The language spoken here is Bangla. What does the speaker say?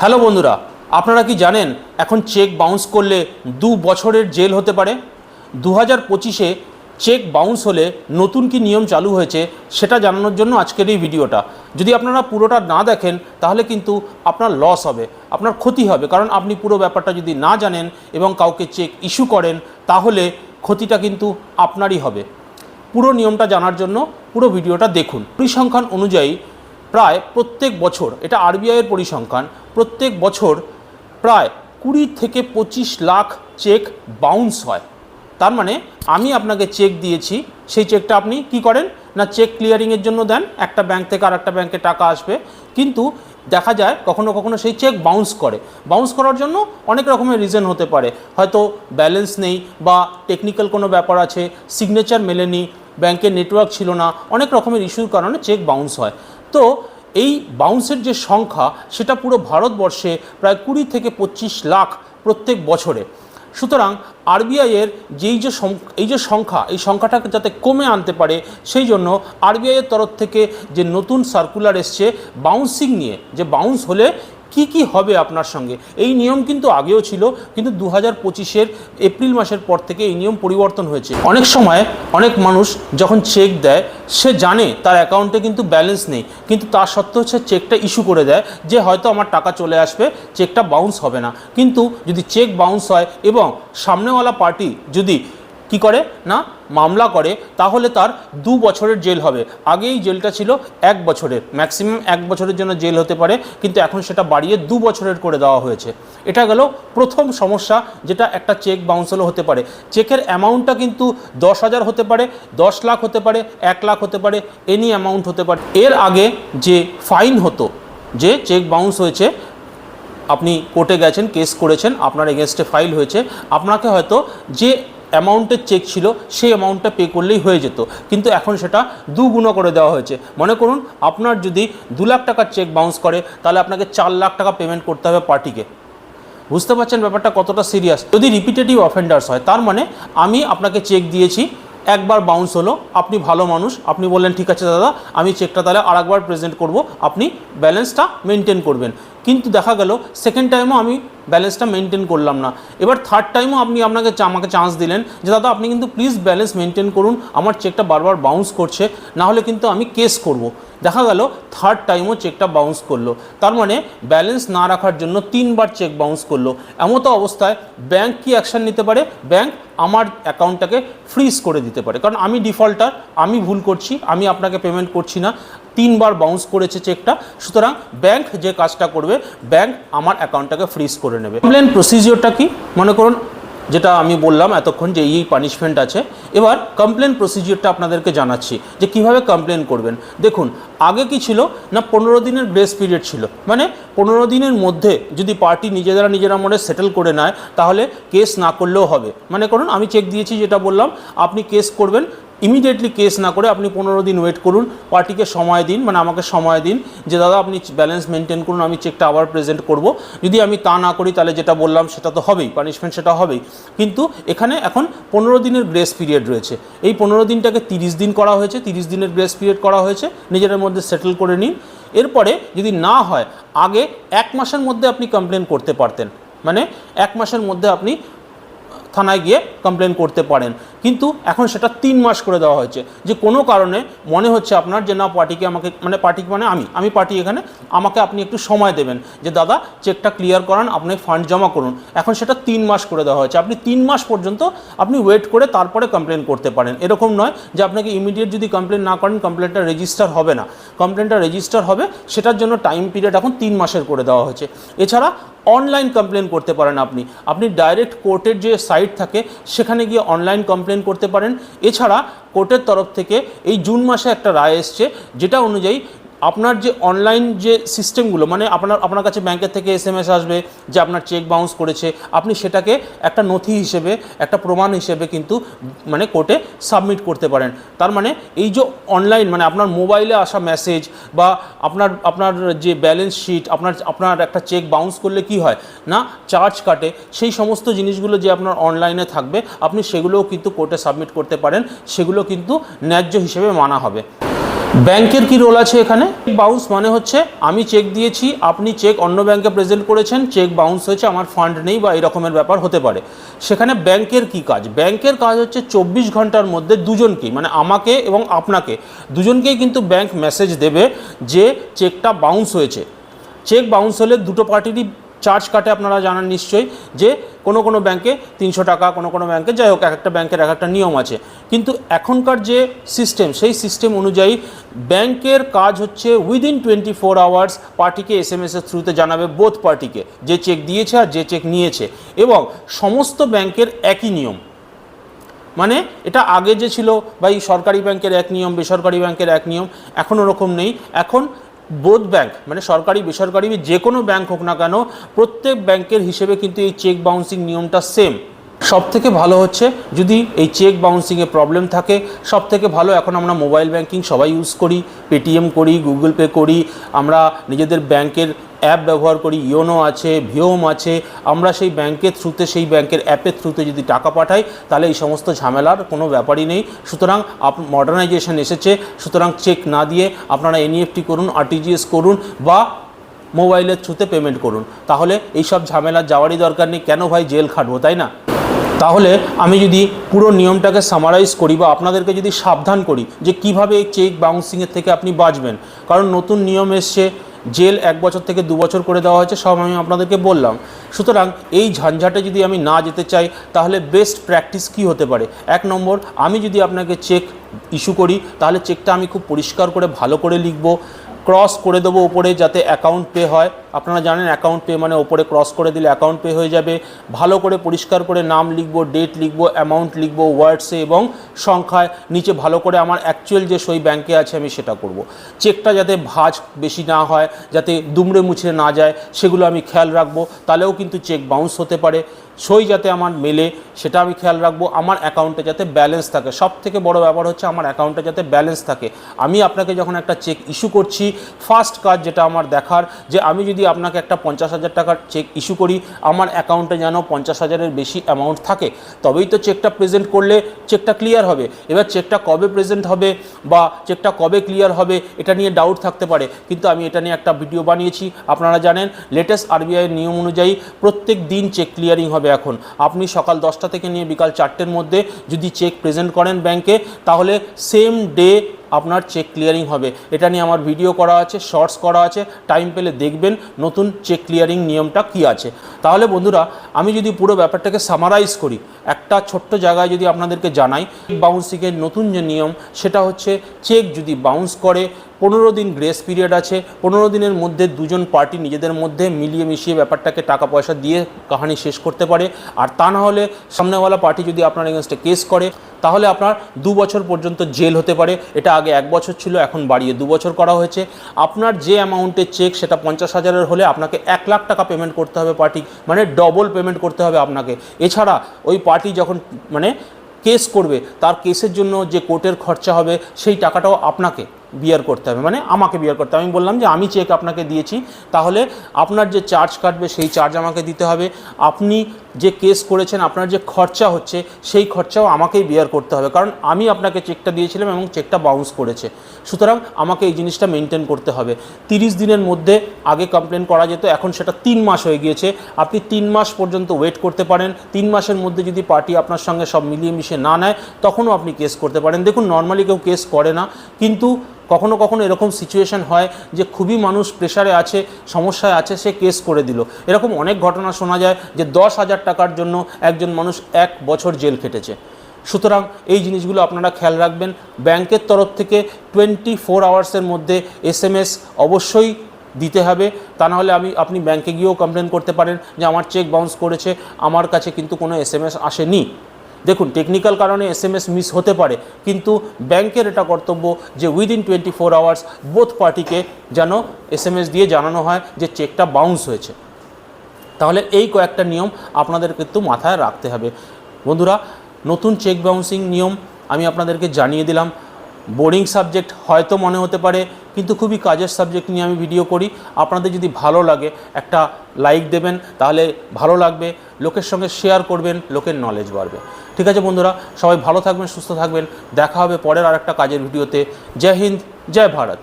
হ্যালো বন্ধুরা, আপনারা কি জানেন এখন চেক বাউন্স করলে দু বছরের জেল হতে পারে? দু হাজার পঁচিশে চেক বাউন্স হলে নতুন কি নিয়ম চালু হয়েছে সেটা জানানোর জন্য আজকের এই ভিডিওটা। যদি আপনারা পুরোটা না দেখেন, তাহলে কিন্তু আপনার লস হবে, আপনার ক্ষতি হবে। কারণ আপনি পুরো ব্যাপারটা যদি না জানেন এবং কাউকে চেক ইস্যু করেন, তাহলে ক্ষতিটা কিন্তু আপনারই হবে। পুরো নিয়মটা জানার জন্য পুরো ভিডিওটা দেখুন। পরিসংখ্যান অনুযায়ী প্রায় প্রত্যেক বছর, এটা আরবিআইয়ের পরিসংখ্যান প্রত্যেক বছর প্রায় কুড়ি থেকে পঁচিশ লাখ চেক বাউন্স হয়। তার মানে আমি আপনাকে চেক দিয়েছি, সেই চেকটা আপনি কি করেন? না, চেক ক্লিয়ারিংয়ের জন্য দেন, একটা ব্যাংক থেকে আর একটা ব্যাংকে টাকা আসবে। কিন্তু দেখা যায় কখনো কখনো সেই চেক বাউন্স করে। বাউন্স করার জন্য অনেক রকমের রিজন হতে পারে। হয়তো ব্যালেন্স নেই বা টেকনিক্যাল কোনো ব্যাপার আছে সিগনেচার মেলেনি ব্যাংকের নেটওয়ার্ক ছিল না, অনেক রকমের ইস্যুর কারণে চেক বাউন্স হয়। তো এই বাউন্সের যে সংখ্যা, সেটা পুরো ভারতবর্ষে প্রায় কুড়ি থেকে পঁচিশ লাখ প্রত্যেক বছরে। সুতরাং আরবিআইয়ের যেই যে এই যে সংখ্যা, এই সংখ্যাটাকে যাতে কমে আনতে পারে, সেই জন্য আরবিআইয়ের তরফ থেকে যে নতুন সার্কুলার এসছে বাউন্সিং নিয়ে, যে বাউন্স হলে কি কি হবে আপনার সঙ্গে? এই নিয়ম কিন্তু আগেও ছিল, কিন্তু দু হাজার পঁচিশের এপ্রিল মাসের পর থেকে এই নিয়ম পরিবর্তন হয়েছে। অনেক সময় অনেক মানুষ যখন চেক দেয়, সে জানে তার অ্যাকাউন্টে কিন্তু ব্যালেন্স নেই, কিন্তু তার সত্ত্বেও সে চেকটা ইস্যু করে দেয় যে হয়তো আমার টাকা চলে আসবে চেকটা বাউন্স হবে না। কিন্তু যদি চেক বাউন্স হয় এবং সামনেওয়ালা পার্টি যদি কি করে? না মামলা করে, তাহলে তার দু বছরের জেল হবে। আগেই জেলটা ছিল এক বছরের ম্যাক্সিমাম এক বছরের জন্য জেল হতে পারে, কিন্তু এখন সেটা বাড়িয়ে দু বছরের করে দেওয়া হয়েছে। এটা গেল প্রথম সমস্যা, যেটা একটা চেক বাউন্স হতে পারে। চেকের অ্যামাউন্টটা কিন্তু দশ হাজার হতে পারে, দশ লাখ হতে পারে, এক লাখ হতে পারে এনি অ্যামাউন্ট হতে পারে। এর আগে যে ফাইন হতো, যে চেক বাউন্স হয়েছে, আপনি কোর্টে গেছেন কেস করেছেন, আপনার এগেনস্টে ফাইল হয়েছে, আপনাকে হয়তো যে অ্যামাউন্টের চেক ছিল, সেই অ্যামাউন্টটা পে করলেই হয়ে যেত। কিন্তু এখন সেটা দুগুণ করে দেওয়া হয়েছে। মনে করুন, আপনার যদি দু লাখ টাকার চেক বাউন্স করে, তাহলে আপনাকে চার লাখ টাকা পেমেন্ট করতে হবে পার্টিকে বুঝতে পারছেন ব্যাপারটা কতটা সিরিয়াস যদি রিপিটেটিভ অফেন্ডার্স হয়, তার মানে আমি আপনাকে চেক দিয়েছি, একবার বাউন্স হলো, আপনি ভালো মানুষ, আপনি বললেন, ঠিক আছে দাদা, আমি চেকটা তাহলে আরেকবার প্রেজেন্ট করব, আপনি ব্যালেন্সটা মেনটেন করবেন। কিন্তু দেখা গেল সেকেন্ড টাইমও আমি ব্যালেন্সটা মেনটেন করলাম না। এবার থার্ড টাইমও আপনি আপনাকে আমাকে চান্স দিলেন যে, দাদা, আপনি কিন্তু প্লিজ ব্যালেন্স মেনটেন করুন, আমার চেকটা বারবার বাউন্স করছে, না হলে কিন্তু আমি কেস করব। দেখা গেল থার্ড টাইমও চেকটা বাউন্স করল। তার মানে ব্যালেন্স না রাখার জন্য তিনবার চেক বাউন্স করল। এমতো অবস্থায় ব্যাংক কি অ্যাকশন নিতে পারে? ব্যাংক আমার অ্যাকাউন্টটাকে ফ্রিজ করে দিতে পারে। কারণ আমি ডিফল্টার আমি ভুল করছি, আমি আপনাকে পেমেন্ট করছি না। তিনবার বাউন্স করেছে চেকটা সুতরাং ব্যাংক যে কাজটা করবে ব্যাংক আমার অ্যাকাউন্টটাকে ফ্রিজ করে নেবে। কমপ্লেন প্রসিজিওরটা কি? মনে করুন, যেটা আমি বললাম এতক্ষণ যে এই পানিশমেন্ট আছে। এবার কমপ্লেন প্রসিজিওরটা আপনাদেরকে জানাচ্ছি যে কীভাবে কমপ্লেন করবেন। দেখুন, আগে কি ছিল? না, পনেরো দিনের গ্রেস পিরিয়ড ছিল। মানে পনেরো দিনের মধ্যে যদি পার্টি নিজেরা নিজেরা মনে সেটেল করে নেয়, তাহলে কেস না করলেও হবে। মানে করুন, আমি চেক দিয়েছি যেটা বললাম, আপনি কেস করবেন ইমিডিয়েটলি কেস না করে আপনি পনেরো দিন ওয়েট করুন পার্টিকে সময় দিন মানে আমাকে সময় দিন, যে দাদা আপনি ব্যালেন্স মেনটেন করুন, আমি চেকটা আবার প্রেজেন্ট করব। যদি আমি তা না করি, তাহলে যেটা বললাম সেটা তো হবেই পানিশমেন্ট সেটা হবেই। কিন্তু এখানে এখন পনেরো দিনের গ্রেস পিরিয়ড রয়েছে। এই পনেরো দিনটাকে তিরিশ দিন করা হয়েছে, তিরিশ দিনের গ্রেস পিরিয়ড করা হয়েছে, নিজেদের মধ্যে সেটেল করে নিন। এরপরে যদি না হয়, আগে এক মাসের মধ্যে আপনি কমপ্লেন করতে পারতেন। মানে এক মাসের মধ্যে আপনি থানায় গিয়ে কমপ্লেন করতে পারেন। কিন্তু এখন সেটা তিন মাস করে দেওয়া হয়েছে। যে কোনো কারণে মনে হচ্ছে আপনার যে, না, পার্টিকে আমাকে মানে পার্টিকে মানে আমি আমি পার্টি এখানে, আমাকে আপনি একটু সময় দেবেন। যে, দাদা চেকটা ক্লিয়ার করান, আপনি ফান্ড জমা করুন। এখন সেটা তিন মাস করে দেওয়া হয়েছে। আপনি তিন মাস পর্যন্ত আপনি ওয়েট করে তারপরে কমপ্লেন করতে পারেন। এরকম নয় যে, আপনাকে ইমিডিয়েট যদি কমপ্লেন না করেন কমপ্লেনটা রেজিস্টার হবে না। কমপ্লেনটা রেজিস্টার হবে, সেটার জন্য টাইম পিরিয়ড এখন তিন মাসের করে দেওয়া হয়েছে। এছাড়া অনলাইন কমপ্লেন করতে পারেন আপনি। আপনি ডাইরেক্ট কোর্টের যে সাইট থাকে, সেখানে গিয়ে অনলাইন কমপ্লেন করতে পারেন। এছাড়া কোর্টের তরফ থেকে এই জুন মাসে একটা রায় এসছে, যেটা অনুযায়ী আপনার যে অনলাইন যে সিস্টেমগুলো মানে আপনার আপনার কাছে ব্যাংকের থেকে এস এম এস আসবে যে আপনার চেক বাউন্স করেছে, আপনি সেটাকে একটা নথি হিসেবে, একটা প্রমাণ হিসেবে কিন্তু মানে কোর্টে সাবমিট করতে পারেন। তার মানে এই যে অনলাইন মানে আপনার মোবাইলে আসা মেসেজ বা আপনার আপনার যে ব্যালেন্স শিট আপনার আপনার একটা চেক বাউন্স করলে কি হয়? না চার্জ কাটে। সেই সমস্ত জিনিসগুলো যে আপনার অনলাইনে থাকবে, আপনি সেগুলোও কিন্তু কোর্টে সাবমিট করতে পারেন। সেগুলো কিন্তু ন্যায্য হিসেবে মানা হবে। ব্যাংকের কি রোল আছে এখানে? বাউন্স মানে হচ্ছে, আমি চেক দিয়েছি, আপনি চেক অন্য ব্যাংকে প্রেজেন্ট করেছেন চেক বাউন্স হয়েছে, আমার ফান্ড নেই বা এরকমের ব্যাপার হতে পারে। সেখানে ব্যাংকের কি কাজ? ব্যাংকের কাজ হচ্ছে চব্বিশ ঘণ্টার মধ্যে দুজনকেই মানে আমাকে এবং আপনাকে, দুজনকেই কিন্তু ব্যাংক মেসেজ দেবে যে চেকটা বাউন্স হয়েছে। চেক বাউন্স হলে দুটো পার্টিরই চার্জ কাটে আপনারা জানান নিশ্চয়ই যে কোনো কোনো ব্যাংকে তিনশো টাকা, কোনো কোনো ব্যাংকে যাই হোক, এক একটা ব্যাংকের এক একটা নিয়ম আছে। কিন্তু এখনকার যে সিস্টেম সেই সিস্টেম অনুযায়ী ব্যাংকের কাজ হচ্ছে উইদিন টোয়েন্টি ফোর আওয়ার্স পার্টিকে এস এম এসের থ্রুতে জানাবে বোথ পার্টিকে যে চেক দিয়েছে আর যে চেক নিয়েছে। এবং সমস্ত ব্যাংকের একই নিয়ম। মানে এটা আগে যে ছিল বা এই সরকারি ব্যাংকের এক নিয়ম, বেসরকারি ব্যাংকের এক নিয়ম, এখন ওরকম নেই। এখন বোধ ব্যাংক মানে সরকারি, বেসরকারি যে কোনো ব্যাংক হোক না কেন, প্রত্যেক ব্যাংকের হিসেবে কিন্তু এই চেক বাউন্সিং নিয়মটা সেম সব থেকে ভালো হচ্ছে, যদি এই চেক বাউন্সিংয়ে প্রবলেম থাকে সব থেকে ভালো এখন আমরা মোবাইল ব্যাংকিং সবাই ইউজ করি পেটিএম করি গুগল পে করি, আমরা নিজেদের ব্যাংকের অ্যাপ ব্যবহার করি ইয়োনো আছে ভিওম আছে, আমরা সেই ব্যাংকের থ্রুতে সেই ব্যাংকের অ্যাপের থ্রুতে যদি টাকা পাঠাই, তাহলে এই সমস্ত ঝামেলার কোনো ব্যাপারই নেই। সুতরাং আপ মডার্নাইজেশন এসেছে, সুতরাং চেক না দিয়ে আপনারা এনইএফটি করুন আরটিজিএস করুন, বা মোবাইলের থ্রুতে পেমেন্ট করুন। তাহলে এইসব ঝামেলা যাওয়ারই দরকার নেই, কেন ভাই জেল খাটবো, তাই না? তাহলে আমি যদি পুরো নিয়মটাকে সামারাইজ করি বা আপনাদেরকে যদি সাবধান করি যে কীভাবে এই চেক বাউন্সিংয়ের থেকে আপনি বাঁচবেন। কারণ নতুন নিয়ম এসছে জেল এক বছর থেকে দু বছর করে দেওয়া হয়েছে, সব আমি আপনাদেরকে বললাম। সুতরাং এই ঝঞ্ঝাটে যদি আমি না যেতে চাই, তাহলে বেস্ট প্র্যাকটিস কি হতে পারে? এক নম্বর, আমি যদি আপনাকে চেক ইস্যু করি, তাহলে চেকটা আমি খুব পরিষ্কার করে, ভালো করে লিখব ক্রস করে দেবো উপরে যাতে অ্যাকাউন্ট পে হয়। আপনারা জানেন অ্যাকাউন্ট পে মানে ওপরে ক্রস করে দিলে অ্যাকাউন্ট পে হয়ে যাবে। ভালো করে পরিষ্কার করে নাম লিখব ডেট লিখব অ্যামাউন্ট লিখব ওয়ার্ডসে এবং সংখ্যায় নিচে ভালো করে আমার অ্যাকচুয়াল যে সই ব্যাংকে আছে আমি সেটা করব। চেকটা যাতে ভাঁজ বেশি না হয়, যাতে দুমড়ে মুছড়ে না যায়, সেগুলো আমি খেয়াল রাখব। তাহলেও কিন্তু চেক বাউন্স হতে পারে। সই যাতে আমার মেলে, সেটা আমি খেয়াল রাখব। আমার অ্যাকাউন্টে যাতে ব্যালেন্স থাকে। সব থেকে বড় ব্যাপার হচ্ছে আমার অ্যাকাউন্টে যাতে ব্যালেন্স থাকে। আমি আপনাকে যখন একটা চেক ইস্যু করছি ফার্স্ট কাজ যেটা আমার দেখার যে আমি যদি আপনাকে একটা পঞ্চাশ হাজার টাকার চেক ইস্যু করি, আমার অ্যাকাউন্টে যেন পঞ্চাশ হাজারের বেশি অ্যামাউন্ট থাকে, তবেই তো চেকটা প্রেজেন্ট করলে চেকটা ক্লিয়ার হবে। এবার চেকটা কবে প্রেজেন্ট হবে বা চেকটা কবে ক্লিয়ার হবে, এটা নিয়ে ডাউট থাকতে পারে। কিন্তু আমি এটা নিয়ে একটা ভিডিও বানিয়েছি, আপনারা জানেন লেটেস্ট আরবিআইয়ের নিয়ম অনুযায়ী প্রত্যেক দিন চেক ক্লিয়ারিং হবে এখন। আপনি সকাল দশটা থেকে নিয়ে বিকাল চারটের মধ্যে যদি চেক প্রেজেন্ট করেন ব্যাংকে তাহলে সেম ডে আপনার চেক ক্লিয়ারিং হবে। এটা নিয়ে আমার ভিডিও করা আছে শর্টস করা আছে টাইম পেলে দেখবেন নতুন চেক ক্লিয়ারিং নিয়মটা কি আছে। তাহলে বন্ধুরা, আমি যদি পুরো ব্যাপারটাকে সামারাইজ করি, একটা ছোট্ট জায়গায় যদি আপনাদেরকে জানাই বাউন্সিংয়ের নতুন যে নিয়ম, সেটা হচ্ছে চেক যদি বাউন্স করে পনেরো দিন গ্রেস পিরিয়ড আছে, পনেরো দিনের মধ্যে দুজন পার্টি নিজেদের মধ্যে মিলিয়ে মিশিয়ে ব্যাপারটাকে টাকা পয়সা দিয়ে কাহানি শেষ করতে পারে। আর তা না হলে সামনেওয়ালা পার্টি যদি আপনার এগেনস্টে কেস করে, তাহলে আপনার দু বছর পর্যন্ত জেল হতে পারে। এটা আগে এক বছর ছিল, এখন বাড়িয়ে দু বছর করা হয়েছে। আপনার যে অ্যামাউন্টের চেক সেটা পঞ্চাশ হাজারের হলে আপনাকে এক লাখ টাকা পেমেন্ট করতে হবে পার্টি মানে ডবল পেমেন্ট করতে হবে আপনাকে। এছাড়া ওই পার্টি যখন মানে কেস করবে, তার কেসের জন্য যে কোর্টের খরচা হবে, সেই টাকাটাও আপনাকে। বিয়ার করতে হবে। মানে আমাকে বিয়ার করতে হবে। আমি বললাম যে, আমি চেক আপনাকে দিয়েছি। তাহলে আপনার যে চার্জ কাটবে, সেই চার্জ আমাকে দিতে হবে। আপনি যে কেস করেছেন, আপনার যে খরচা হচ্ছে, সেই খরচাও আমাকেই বিয়ার করতে হবে। কারণ আমি আপনাকে চেকটা দিয়েছিলাম এবং চেকটা বাউন্স করেছে। সুতরাং আমাকে এই জিনিসটা মেনটেন করতে হবে। তিরিশ দিনের মধ্যে আগে কমপ্লেন করা যেত। এখন সেটা তিন মাস হয়ে গিয়েছে। আপনি তিন মাস পর্যন্ত ওয়েট করতে পারেন। তিন মাসের মধ্যে যদি পার্টি আপনার সঙ্গে সব মিলিয়ে মিশিয়ে না নেয়, তখনও আপনি কেস করতে পারেন। দেখুন নর্মালি কেউ কেস করে না। কিন্তু কখনো কখনো এরকম সিচুয়েশন হয় যে খুবই মানুষ প্রেশারে আছে, সমস্যায় আছে, সে কেস করে দিল। এরকম অনেক ঘটনা শোনা যায় যে দশ হাজার টাকার জন্য একজন মানুষ এক বছর জেল খেটেছে। সুতরাং এই জিনিসগুলো আপনারা খেয়াল রাখবেন। ব্যাংকের তরফ থেকে টোয়েন্টি ফোর আওয়ার্সের মধ্যে এস অবশ্যই দিতে হবে। তা নাহলে আমি, আপনি ব্যাংকে গিয়েও কমপ্লেন করতে পারেন যে আমার চেক বাউন্স করেছে, আমার কাছে কিন্তু কোনো এস এম এস আসেনি। দেখুন টেকনিক্যাল কারণে এস মিস হতে পারে, কিন্তু ব্যাংকের এটা কর্তব্য যে within twenty four hours both পার্টিকে যেন এস এম এস দিয়ে জানানো হয় যে চেকটা বাউন্স হয়েছে। তাহলে এই কয়েকটা নিয়ম আপনাদের কিন্তু মাথায় রাখতে হবে। বন্ধুরা, নতুন চেক বাউন্সিং নিয়ম আমি আপনাদেরকে জানিয়ে দিলাম। বোর্ডিং সাবজেক্ট হয়তো মনে হতে পারে, কিন্তু খুবই কাজের সাবজেক্ট নিয়ে আমি ভিডিও করি। আপনাদের যদি ভালো লাগে, একটা লাইক দেবেন, তাহলে ভালো লাগবে, লোকের সঙ্গে শেয়ার করবেন, লোকের নলেজ বাড়বে। ঠিক আছে বন্ধুরা, সবাই ভালো থাকবেন, সুস্থ থাকবেন। দেখা হবে পরের আর একটা কাজের ভিডিওতে। জয় হিন্দ, জয় ভারত।